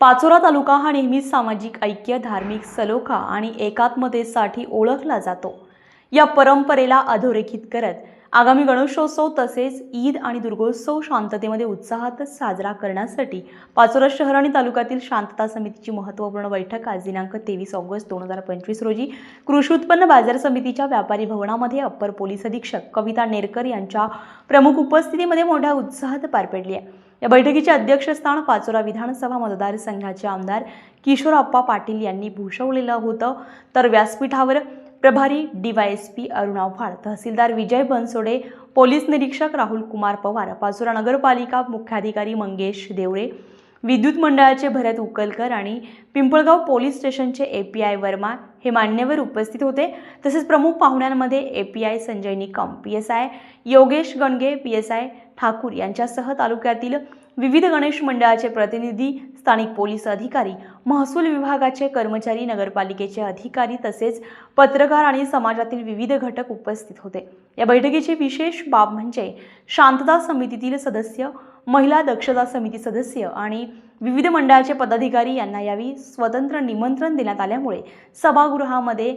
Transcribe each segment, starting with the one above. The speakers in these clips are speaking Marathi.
पाचोरा तालुका हा नेहमीच सामाजिक ऐक्य धार्मिक सलोखा आणि एकात्मतेसाठी ओळखला जातो. या परंपरेला अधोरेखित करत आगामी गणेशोत्सव तसेच ईद आणि दुर्गोत्सव शांततेमध्ये उत्साहात साजरा करण्यासाठी पाचोरा शहर आणि तालुक्यातील शांतता समितीची महत्त्वपूर्ण बैठक आज दिनांक तेवीस ऑगस्ट दोन हजार पंचवीस रोजी कृषी उत्पन्न बाजार समितीच्या व्यापारी भवनामध्ये अप्पर पोलीस अधीक्षक कविता नेरकर यांच्या प्रमुख उपस्थितीमध्ये मोठ्या उत्साहात पार पडली आहे. या बैठकीचे अध्यक्षस्थान पाचोरा विधानसभा मतदारसंघाचे आमदार किशोरप्पा पाटील यांनी भूषवलेलं होतं. तर व्यासपीठावर प्रभारी डीवायएसपी अरुणा आव्हाड तहसीलदार विजय बनसोडे पोलीस निरीक्षक राहुल कुमार पवार पाचोरा नगरपालिका मुख्याधिकारी मंगेश देवरे विद्युत मंडळाचे भरत उकलकर आणि पिंपळगाव पोलीस स्टेशनचे ए पी आय वर्मा हे मान्यवर उपस्थित होते. तसेच प्रमुख पाहुण्यांमध्ये A P I Sanjay Nikam P S I Yogesh Ganage P S I Thakur यांच्यासह तालुक्यातील विविध गणेश मंडळाचे प्रतिनिधी स्थानिक पोलीस अधिकारी महसूल विभागाचे कर्मचारी नगरपालिकेचे अधिकारी तसेच पत्रकार आणि समाजातील विविध घटक उपस्थित होते. या बैठकीची विशेष बाब म्हणजे शांतता समितीतील सदस्य महिला दक्षता समिती सदस्य आणि विविध मंडळाचे पदाधिकारी यांना यावेळी स्वतंत्र निमंत्रण देण्यात आल्यामुळे सभागृहामध्ये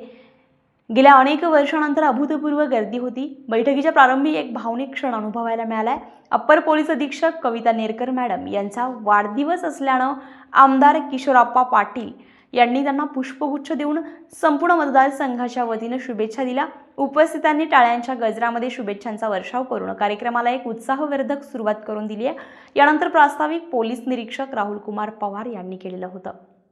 गेल्या अनेक वर्षानंतर अभूतपूर्व गर्दी होती. बैठकीच्या प्रारंभी एक भावनिक क्षण अनुभवायला मिळालाय. अप्पर पोलीस अधीक्षक कविता नेरकर मॅडम यांचा वाढदिवस असल्यानं आमदार किशोराप्पा पाटील यांनी त्यांना पुष्पगुच्छ देऊन संपूर्ण मतदारसंघाच्या वतीनं शुभेच्छा दिल्या. उपस्थितांनी टाळ्यांच्या गजरामध्ये शुभेच्छांचा वर्षाव करून कार्यक्रमाला एक उत्साहवर्धक सुरुवात करून दिली आहे. यानंतर प्रास्ताविक पोलीस निरीक्षक राहुल कुमार पवार यांनी केलेलं होतं.